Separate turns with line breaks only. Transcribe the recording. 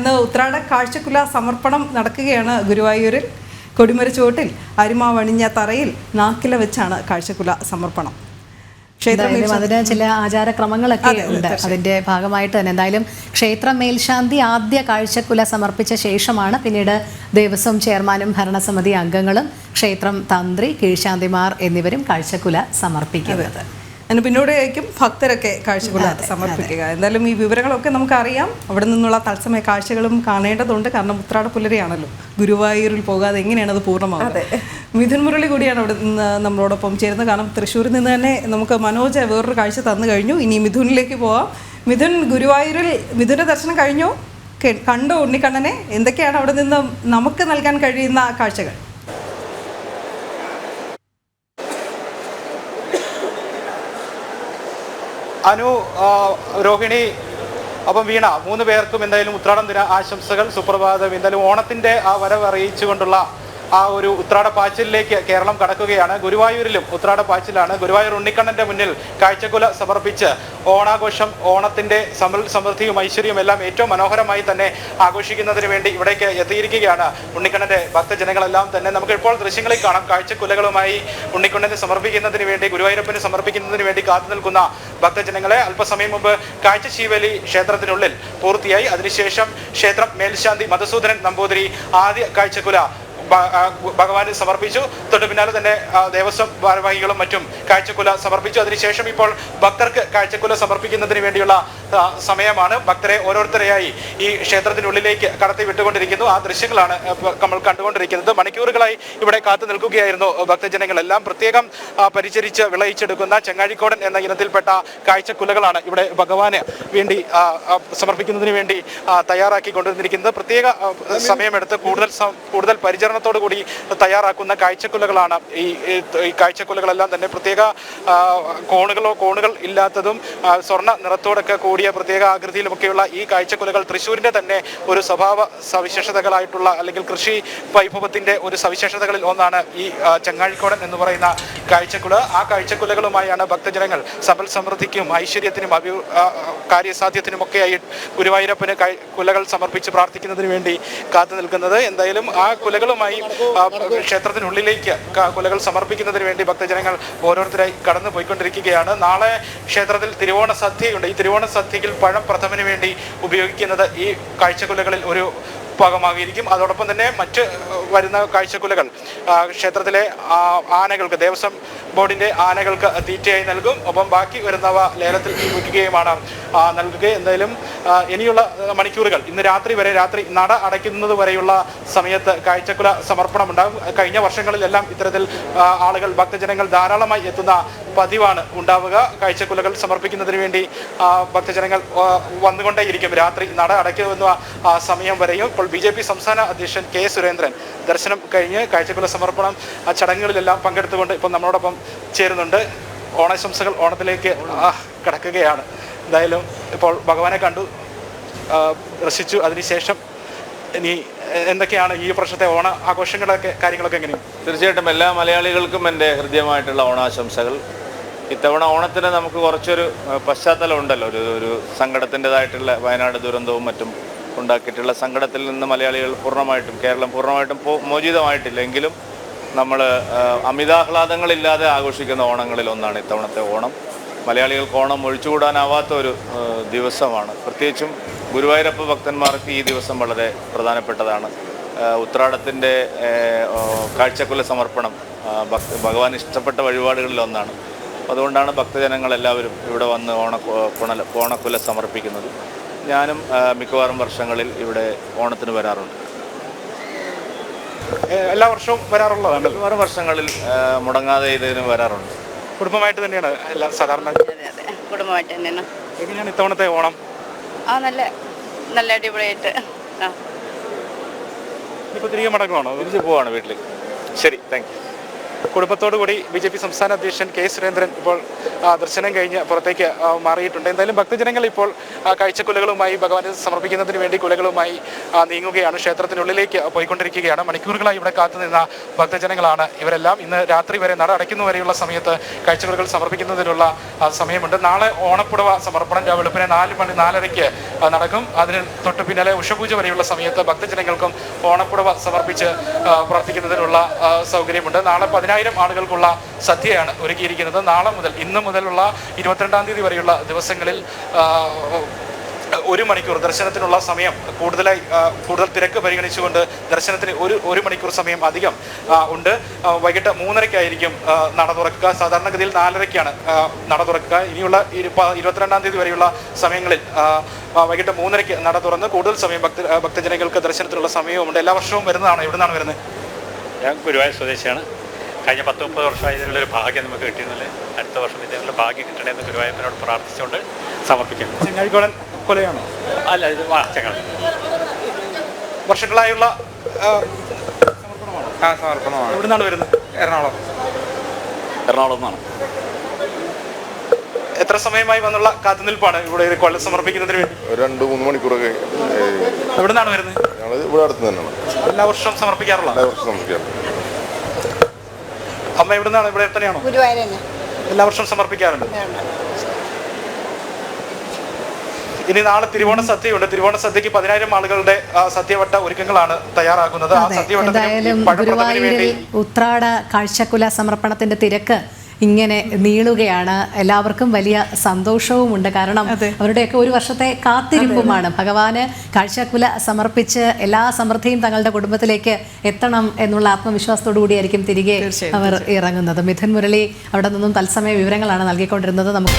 ഇന്ന് ഉത്രാട കാഴ്ചക്കുല സമർപ്പണം നടക്കുകയാണ് ഗുരുവായൂരിൽ. കൊടിമരച്ചുവട്ടിൽ അരിമാവണിഞ്ഞ തറയിൽ നാക്കില വെച്ചാണ് കാഴ്ചക്കുല സമർപ്പണം. ക്ഷേത്രം
അതിന് ചില ആചാരക്രമങ്ങളൊക്കെ ഉണ്ട്. അതിന്റെ ഭാഗമായിട്ട് തന്നെ എന്തായാലും ക്ഷേത്ര മേൽശാന്തി ആദ്യ കാഴ്ചക്കുല സമർപ്പിച്ച ശേഷമാണ് പിന്നീട് ദേവസ്വം ചെയർമാനും ഭരണസമിതി അംഗങ്ങളും ക്ഷേത്രം തന്ത്രി കീഴ്ശാന്തിമാർ എന്നിവരും കാഴ്ചക്കുല സമർപ്പിക്കുന്നത്.
അതിന് പിന്നോടെയായിരിക്കും ഭക്തരൊക്കെ കാഴ്ചക്കുല സമർപ്പിക്കുക. എന്തായാലും ഈ വിവരങ്ങളൊക്കെ നമുക്കറിയാം. അവിടെ നിന്നുള്ള തത്സമയ കാഴ്ചകളും കാണേണ്ടതുണ്ട്. കാരണം ഉത്രാട പുലരിയാണല്ലോ ഗുരുവായൂരിൽ പോകാതെ എങ്ങനെയാണ് അത് പൂർണമാകുന്നത് മിഥുൻ മുരളി കൂടിയാണ് അവിടെ നിന്ന് നമ്മളോടൊപ്പം ചേരുന്നത്. കാരണം തൃശ്ശൂരിൽ നിന്ന് തന്നെ നമുക്ക് മനോജ് വേറൊരു കാഴ്ച തന്നു കഴിഞ്ഞു. ഇനി മിഥുനിലേക്ക് പോവാം. മിഥുൻ ഗുരുവായൂരിൽ മിഥുന്റെ ദർശനം കഴിഞ്ഞു. കണ്ടു ഉണ്ണിക്കണ്ണനെ? എന്തൊക്കെയാണ് അവിടെ നിന്ന് നമുക്ക് നൽകാൻ കഴിയുന്ന കാഴ്ചകൾ?
അനു രോഹിണി അപ്പം വീണ മൂന്ന് പേർക്കും എന്തായാലും ഉത്രാടം ദിന ആശംസകൾ. സുപ്രഭാതം. എന്തായാലും ഓണത്തിന്റെ ആ വരവ് അറിയിച്ചുകൊണ്ടുള്ള ആ ഒരു ഉത്രാട പാച്ചിലേക്ക് കേരളം കടക്കുകയാണ്. ഗുരുവായൂരിലും ഉത്രാട പാച്ചിലാണ്. ഗുരുവായൂർ ഉണ്ണിക്കണ്ണന്റെ മുന്നിൽ കാഴ്ചക്കുല സമർപ്പിച്ച് ഓണാഘോഷം ഓണത്തിന്റെ സമൃ സമൃദ്ധിയും ഐശ്വര്യവും എല്ലാം ഏറ്റവും മനോഹരമായി തന്നെ ആഘോഷിക്കുന്നതിന് വേണ്ടി ഇവിടേക്ക് എത്തിയിരിക്കുകയാണ് ഉണ്ണിക്കണ്ണന്റെ ഭക്തജനങ്ങളെല്ലാം തന്നെ. നമുക്ക് ഇപ്പോൾ ദൃശ്യങ്ങളിൽ കാണാം. കാഴ്ചക്കുലകളുമായി ഉണ്ണിക്കണ്ണന് സമർപ്പിക്കുന്നതിന് വേണ്ടി ഗുരുവായൂരപ്പന് സമർപ്പിക്കുന്നതിന് വേണ്ടി കാത്തു നിൽക്കുന്ന ഭക്തജനങ്ങളെ അല്പസമയം മുമ്പ് കാഴ്ചശീവലി ക്ഷേത്രത്തിനുള്ളിൽ പൂർത്തിയായി. അതിനുശേഷം ക്ഷേത്രം മേൽശാന്തി മധുസൂദനൻ നമ്പൂതിരി ആദ്യ കാഴ്ചക്കുല ഭഗവാന് സമർപ്പിച്ചു. തൊട്ടു പിന്നാലെ തന്നെ ദേവസ്വം ഭാരവാഹികളും മറ്റും കാഴ്ചക്കുല സമർപ്പിച്ചു. അതിനുശേഷം ഇപ്പോൾ ഭക്തർക്ക് കാഴ്ചക്കുല സമർപ്പിക്കുന്നതിന് വേണ്ടിയുള്ള സമയമാണ്. ഭക്തരെ ഓരോരുത്തരെയായി ഈ ക്ഷേത്രത്തിനുള്ളിലേക്ക് കടത്തി വിട്ടുകൊണ്ടിരിക്കുന്നു. ആ ദൃശ്യങ്ങളാണ് നമ്മൾ കണ്ടുകൊണ്ടിരിക്കുന്നത്. മണിക്കൂറുകളായി ഇവിടെ കാത്തു നിൽക്കുകയായിരുന്നു ഭക്തജനങ്ങളെല്ലാം പ്രത്യേകം പരിചരിച്ച് വിളയിച്ചെടുക്കുന്ന ചെങ്ങാഴിക്കോടൻ എന്ന ഇനത്തിൽപ്പെട്ട കാഴ്ചക്കുലകളാണ് ഇവിടെ ഭഗവാന് വേണ്ടി സമർപ്പിക്കുന്നതിന് വേണ്ടി തയ്യാറാക്കി കൊണ്ടുവന്നിരിക്കുന്നത്. പ്രത്യേക സമയമെടുത്ത് കൂടുതൽ കൂടുതൽ കൂടുതൽ പരിചരണത്തോടു കൂടി തയ്യാറാക്കുന്ന കാഴ്ചക്കുലകളാണ് ഈ ഈ- കാഴ്ചക്കുലകളെല്ലാം തന്നെ. പ്രത്യേക കോണുകളോ കോണുകൾ ഇല്ലാത്തതും സ്വർണ നിറത്തോടൊക്കെ കൂടിയ പ്രത്യേക ആകൃതിയിലുമൊക്കെയുള്ള ഈ കാഴ്ചക്കുലകൾ തൃശ്ശൂരിന്റെ തന്നെ ഒരു സ്വഭാവ സവിശേഷതകളായിട്ടുള്ള അല്ലെങ്കിൽ കൃഷി വൈഭവത്തിന്റെ ഒരു സവിശേഷതകളിൽ ഒന്നാണ് ഈ ചങ്ങാഴിക്കോടൻ എന്ന് പറയുന്ന കാഴ്ചക്കുല. ആ കാഴ്ചക്കുലകളുമായാണ് ഭക്തജനങ്ങൾ സമ്പൽ സമൃദ്ധിക്കും ഐശ്വര്യത്തിനും അഭി കാര്യസാധ്യത്തിനും കാര്യസാധ്യത്തിനുമൊക്കെയായി ഗുരുവായൂരപ്പന് കുലകൾ സമർപ്പിച്ച് പ്രാർത്ഥിക്കുന്നതിന് വേണ്ടി കാത്തു നിൽക്കുന്നത്. എന്തായാലും ആ കുലകളുമായി ആ, ക്ഷേത്രത്തിനുള്ളിലേക്ക് കൊലകൾ സമർപ്പിക്കുന്നതിന് വേണ്ടി ഭക്തജനങ്ങൾ ഓരോരുത്തരായി കടന്നു പോയിക്കൊണ്ടിരിക്കുകയാണ് നാളെ ക്ഷേത്രത്തിൽ തിരുവോണ സദ്യയുണ്ട് ഈ തിരുവോണ സദ്യയിൽ പഴം പ്രഥമന് വേണ്ടി ഉപയോഗിക്കുന്നത് ഈ കാഴ്ചക്കുലകളിൽ ഒരു ഭാഗമാകിയിരിക്കും അതോടൊപ്പം തന്നെ മറ്റ് വരുന്ന കാഴ്ചക്കുലകൾ ക്ഷേത്രത്തിലെ ആനകൾക്ക് ദേവസ്വം ബോർഡിന്റെ ആനകൾക്ക് തീറ്റയായി നൽകും. ഒപ്പം ബാക്കി വരുന്നവ ലേലത്തിൽ വിൽക്കുകയുമാണ് നൽകുക എന്തായാലും ഇനിയുള്ള മണിക്കൂറുകൾ. ഇന്ന് രാത്രി വരെ രാത്രി നട അടയ്ക്കുന്നത് വരെയുള്ള സമയത്ത് കാഴ്ചക്കുല സമർപ്പണം ഉണ്ടാകും. കഴിഞ്ഞ വർഷങ്ങളിലെല്ലാം ഇത്തരത്തിൽ ആളുകൾ ഭക്തജനങ്ങൾ ധാരാളമായി എത്തുന്ന പതിവാണ് ഉണ്ടാവുക. കാഴ്ചക്കുലകൾ സമർപ്പിക്കുന്നതിന് വേണ്ടി ഭക്തജനങ്ങൾ വന്നുകൊണ്ടേയിരിക്കും. രാത്രി നട അടയ്ക്കുന്ന സമയം വരെയും. ഇപ്പോൾ ബി സംസ്ഥാന അധ്യക്ഷൻ കെ സുരേന്ദ്രൻ ദർശനം കഴിഞ്ഞ് കാഴ്ചക്കുല സമർപ്പണം ആ ചടങ്ങുകളിലെല്ലാം പങ്കെടുത്തുകൊണ്ട് ഇപ്പം നമ്മളോടൊപ്പം ചേരുന്നുണ്ട്. ഓണാശംസകൾ ഓണത്തിലേക്ക് കടക്കുകയാണ്. എന്തായാലും ഇപ്പോൾ ഭഗവാനെ കണ്ടു രസിച്ചു അതിനുശേഷം ഇനി എന്തൊക്കെയാണ് ഈ വർഷത്തെ ഓണ ആഘോഷങ്ങളൊക്കെ കാര്യങ്ങളൊക്കെ എങ്ങനെയാണ്?
തീർച്ചയായിട്ടും എല്ലാ മലയാളികൾക്കും എന്റെ ഹൃദ്യമായിട്ടുള്ള ഓണാശംസകൾ. ഇത്തവണ ഓണത്തിന് നമുക്ക് കുറച്ചൊരു പശ്ചാത്തലം ഉണ്ടല്ലോ ഒരു ഒരു സങ്കടത്തിന്റെതായിട്ടുള്ള വയനാട് ദുരന്തവും മറ്റും ഉണ്ടാക്കിയിട്ടുള്ള സങ്കടത്തിൽ നിന്ന് മലയാളികൾ പൂർണമായിട്ടും കേരളം പൂർണമായിട്ടും മോചിതമായിട്ടില്ലെങ്കിലും നമ്മൾ അമിതാഹ്ലാദങ്ങളില്ലാതെ ആഘോഷിക്കുന്ന ഓണങ്ങളിൽ ഒന്നാണ് ഇത്തവണത്തെ ഓണം. മലയാളികൾക്ക് ഓണം ഒഴിച്ചുകൂടാനാവാത്ത ഒരു ദിവസമാണ്. പ്രത്യേകിച്ചും ഗുരുവായൂരപ്പ ഭക്തന്മാർക്ക് ഈ ദിവസം വളരെ പ്രധാനപ്പെട്ടതാണ്. ഉത്രാടത്തിന്റെ കാഴ്ചക്കുല സമർപ്പണം ഭക്ത ഭഗവാൻ ഇഷ്ടപ്പെട്ട വഴിപാടുകളിൽ ഒന്നാണ്. അതുകൊണ്ടാണ് ഭക്തജനങ്ങളെല്ലാവരും ഇവിടെ വന്ന് ഓണ ഓണക്കുല സമർപ്പിക്കുന്നത്. ഞാനും മിക്കവാറും വർഷങ്ങളിൽ ഇവിടെ ഓണത്തിന് വരാറുണ്ട്.
എല്ലാ വർഷവും വരാറുള്ളതാണ്
മിക്കവാറും വർഷങ്ങളിൽ മുടങ്ങാതെ ഇതിനും വരാറുണ്ട്.
കുടുംബമായിട്ട് തന്നെയാണ്? എല്ലാ സാധാരണ?
കുടുംബമായിട്ട് തന്നെയാണ്.
എങ്ങനെയാണ് ഇത്തവണത്തെ ഓണം?
ആ നല്ല നല്ല അടിപൊളിയായിട്ട്.
ഇപ്പൊ തിരികെ മടങ്ങുവാണോ?
തിരിച്ചു പോവാണ് വീട്ടിലേക്ക് ശരി താങ്ക് യു
കുടുംബത്തോടു കൂടി ബി ജെ പി സംസ്ഥാന അധ്യക്ഷൻ കെ സുരേന്ദ്രൻ ഇപ്പോൾ ദർശനം കഴിഞ്ഞ് പുറത്തേക്ക് മാറിയിട്ടുണ്ട്. എന്തായാലും ഭക്തജനങ്ങൾ ഇപ്പോൾ കാഴ്ചക്കുലകളുമായി ഭഗവാനെ സമർപ്പിക്കുന്നതിന് വേണ്ടി കുലകളുമായി നീങ്ങുകയാണ്. ക്ഷേത്രത്തിനുള്ളിലേക്ക് പോയിക്കൊണ്ടിരിക്കുകയാണ്. മണിക്കൂറുകളായി ഇവിടെ കാത്തുനിന്ന ഭക്തജനങ്ങളാണ് ഇവരെല്ലാം. ഇന്ന് രാത്രി വരെ നട അടയ്ക്കുന്നു വരെയുള്ള സമയത്ത് കാഴ്ചക്കുലകൾ സമർപ്പിക്കുന്നതിനുള്ള സമയമുണ്ട്. നാളെ ഓണപ്പുടവ സമർപ്പണം വെളുപ്പിനെ നാല് മണി നാലരയ്ക്ക് നടക്കും. അതിന് തൊട്ട് പിന്നാലെ ഉഷപൂജ വരെയുള്ള സമയത്ത് ഭക്തജനങ്ങൾക്കും ഓണപ്പുടവ സമർപ്പിച്ച് പ്രവർത്തിക്കുന്നതിനുള്ള സൗകര്യമുണ്ട്. നാളെ പതിനായിരം ആളുകൾക്കുള്ള സദ്യയാണ് ഒരുക്കിയിരിക്കുന്നത്. നാളെ മുതൽ ഇന്ന് മുതലുള്ള ഇരുപത്തിരണ്ടാം തീയതി വരെയുള്ള ദിവസങ്ങളിൽ ഒരു മണിക്കൂർ ദർശനത്തിനുള്ള സമയം കൂടുതലായി കൂടുതൽ തിരക്ക് പരിഗണിച്ചുകൊണ്ട് ദർശനത്തിന് ഒരു ഒരു മണിക്കൂർ സമയം അധികം ഉണ്ട്. വൈകിട്ട് മൂന്നരയ്ക്കായിരിക്കും നട തുറക്കുക. സാധാരണഗതിയിൽ നാലരയ്ക്കാണ് നട തുറക്കുക. ഇനിയുള്ള ഇരുപത്തിരണ്ടാം തീയതി വരെയുള്ള സമയങ്ങളിൽ വൈകിട്ട് മൂന്നരയ്ക്ക് നട തുറന്ന് കൂടുതൽ സമയം ഭക്ത ഭക്തജനങ്ങൾക്ക് ദർശനത്തിനുള്ള സമയവുമുണ്ട്. എല്ലാ വർഷവും വരുന്നതാണ്? എവിടെ നിന്നാണ് വരുന്നത്?
ഞാൻ ഗുരുവായൂർ സ്വദേശിയാണ്. കഴിഞ്ഞ പത്ത് മുപ്പത് വർഷമായി ഇതിനുള്ളൊരു ഭാഗ്യം നമുക്ക് കിട്ടിയിരുന്നില്ല? അടുത്ത വർഷം ഇതിനുള്ള ഭാഗ്യം കിട്ടണമെന്ന് ഗുരുവായൂരനോട് പ്രാർത്ഥിച്ചുകൊണ്ട് സമർപ്പിക്കാം
ചെങ്ങാഴിക്കോടൻ കൊലയാണോ?
അല്ല ഇത് ചെങ്ങാഴി
വർഷങ്ങളായുള്ള ആ,
സമർപ്പണമാണ്.
ഇവിടെ നിന്നാണ് വരുന്നത്?
എറണാകുളം.
എറണാകുളം നിന്നാണ്.
എത്ര സമയമായി വന്നുള്ള കാത്തുനിൽപ്പാണ് ഇവിടെ ഒരു കൊല സമർപ്പിക്കുന്നതിന് വേണ്ടി?
ഒരു രണ്ട് മൂന്ന് മണിക്കൂറൊക്കെ
എവിടെ നിന്നാണ് വരുന്നത്?
ഞങ്ങൾ ഇവിടെ അടുത്ത് തന്നെയാണ്.
എല്ലാ വർഷവും സമർപ്പിക്കാറുള്ള
എല്ലാ വർഷവും സമർപ്പിക്കാറുണ്ട്.
അമ്മ ഇവിടെ നിന്നാണ് ഇവിടെ തന്നെയാണോ
ഗുരുവായൂർ
എല്ലാ വർഷവും സമർപ്പിക്കാറുണ്ട്. ഇനി നാളെ തിരുവോണ സദ്യയുണ്ട്. തിരുവോണ സദ്യക്ക് പതിനായിരം ആളുകളുടെ സത്യവട്ട സദ്യവട്ട ഒരുക്കങ്ങളാണ് തയ്യാറാക്കുന്നത്. ആ
സത്യവട്ടത്തിന്
സദ്യവട്ടത്തിന്
ഉത്രാട കാഴ്ചക്കുല സമർപ്പണത്തിന്റെ തിരക്ക് ഇങ്ങനെ നീളുകയാണ്. എല്ലാവർക്കും വലിയ സന്തോഷവുമുണ്ട്. കാരണം അവരുടെയൊക്കെ ഒരു വർഷത്തെ കാത്തിരിപ്പുമാണ്. ഭഗവാന് കാഴ്ചക്കുല സമർപ്പിച്ച് എല്ലാ സമൃദ്ധിയും തങ്ങളുടെ കുടുംബത്തിലേക്ക് എത്തണം എന്നുള്ള ആത്മവിശ്വാസത്തോടു കൂടിയായിരിക്കും തിരികെ അവർ ഇറങ്ങുന്നത്. മിഥുൻ മുരളി അവിടെ നിന്നും തത്സമയ വിവരങ്ങളാണ് നൽകിക്കൊണ്ടിരുന്നത്. നമുക്ക്